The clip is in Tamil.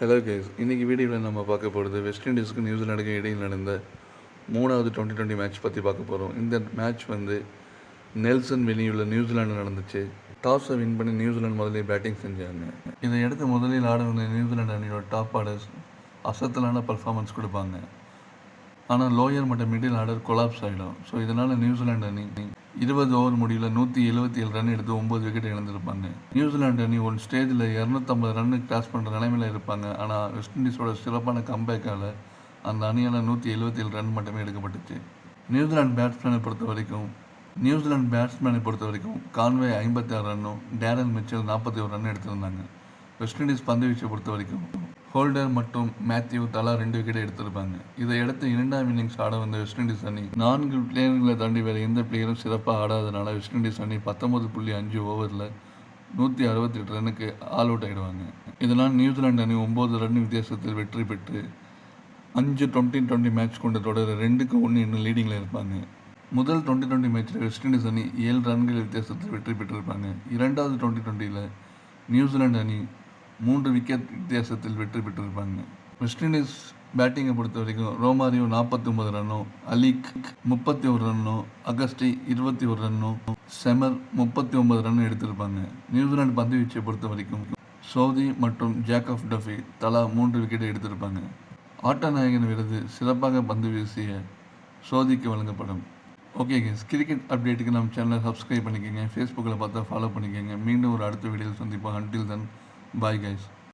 ஹலோ கேஸ் இன்றைக்கி வீடியோவில் நம்ம பார்க்க போகிறது வெஸ்ட் இண்டீஸுக்கு நியூசிலாண்டுக்கு இடையில் நடந்த மூணாவது டுவெண்ட்டி டுவெண்ட்டி மேட்ச் பற்றி பார்க்க போகிறோம் இந்த மேட்ச் வந்து நெல்சன் வெளியுள்ள நியூசிலாண்டு நடந்துச்சு. டாஸை வின் பண்ணி நியூசிலாந்து முதலே பேட்டிங் செஞ்சாங்க. இதை எடுத்து முதலில் ஆட வந்த நியூசிலாந்து அணியோட டாப் ஆர்டர்ஸ் அசத்தலான பர்ஃபார்மன்ஸ் கொடுப்பாங்க. ஆனால் லோயர் மற்றும் மிடில் ஆர்டர் கொலாப்ஸ் ஆகிடும் ஸோ இதனால் நியூசிலாந்து அணி இருபது ஓவர் முடிவில் நூற்றி எழுபத்தி ஏழு ரன் எடுத்து ஒம்பது விக்கெட் இழந்திருப்பாங்க. நியூசிலாந்து அணி ஒரு ஸ்டேஜில் இரநூத்தம்பது ரன்னு கிராஸ் பண்ணுற நிலைமையில் இருப்பாங்க. ஆனால் வெஸ்ட் இண்டீஸோட சிறப்பான கம்பேக்கால் அந்த அணியால் நூற்றி எழுபத்தி ஏழு ரன் மட்டுமே எடுக்கப்பட்டுச்சு. நியூசிலாந்து பேட்ஸ்மேனை பொறுத்த வரைக்கும் நியூசிலாந்து பேட்ஸ்மேனை பொறுத்த வரைக்கும் கான்வே ஐம்பத்தி ஆறு ரன்னும் டேரல் மிச்சல் நாற்பத்தி ஒரு ரன் எடுத்திருந்தாங்க. வெஸ்ட் இண்டீஸ் பந்து வீச்சை பொறுத்த வரைக்கும் ஹோல்டர் மற்றும் மேத்யூ தலா ரெண்டு விக்கெட் எடுத்திருப்பாங்க. இதை அடுத்து இரண்டாம் இன்னிங்ஸ் ஆட வந்த வெஸ்ட் இண்டீஸ் அணி. நான்கு பிளேயர்களை தாண்டி வேறு எந்த பிளேயரும் சிறப்பாக ஆடாதனால வெஸ்ட் இண்டீஸ் அணி பத்தொன்பது புள்ளி அஞ்சு ஓவரில் நூற்றி அறுபத்தி எட்டு ரன்னுக்கு ஆல் அவுட் ஆகிடுவாங்க இதனால் நியூசிலாந்து அணி ஒம்பது ரன் வித்தியாசத்தில் வெற்றி பெற்று அஞ்சு டுவெண்ட்டி டுவெண்ட்டி மேட்ச் கொண்ட தொடர் ரெண்டுக்கு ஒன்று இன்னும் லீடிங்கில் இருப்பாங்க. முதல் டுவெண்ட்டி டுவெண்ட்டி மேட்ச்சில் வெஸ்ட் இண்டீஸ் அணி ஏழு ரன்கள் வித்தியாசத்தில் வெற்றி பெற்றிருப்பாங்க. இரண்டாவது டுவெண்ட்டி டுவெண்ட்டியில் நியூசிலாந்து அணி மூன்று விக்கெட் வித்தியாசத்தில் வெற்றி பெற்றிருப்பாங்க. வெஸ்ட் இண்டீஸ் பேட்டிங்கை பொறுத்த வரைக்கும் ரோமாரியோ நாற்பத்தி ஒன்பது ரன்னும் அலிக் முப்பத்தி ஒரு ரன்னும் அகஸ்டி இருபத்தி ஒரு ரன்னும் செமர் முப்பத்தி ஒன்பது ரன்னும் எடுத்திருப்பாங்க. நியூசிலாந்து பந்து வீச்சை பொறுத்த வரைக்கும் சவுதி மற்றும் ஜேக்கப் டஃபி தலா மூன்று விக்கெட்டை எடுத்திருப்பாங்க. ஆட்ட நாயகன் விருது சிறப்பாக பந்து வீசிய சோதிக்கு வழங்கப்படும். ஓகே கேஸ் கிரிக்கெட் அப்டேட்டுக்கு நம்ம சேனலை சப்ஸ்கிரைப் பண்ணிக்கோங்க. ஃபேஸ்புக்கில் பார்த்தா ஃபாலோ பண்ணிக்கோங்க. மீண்டும் ஒரு அடுத்த வீடியோவில் சந்திப்போம். அன்டில் தன் பாய் கைஸ்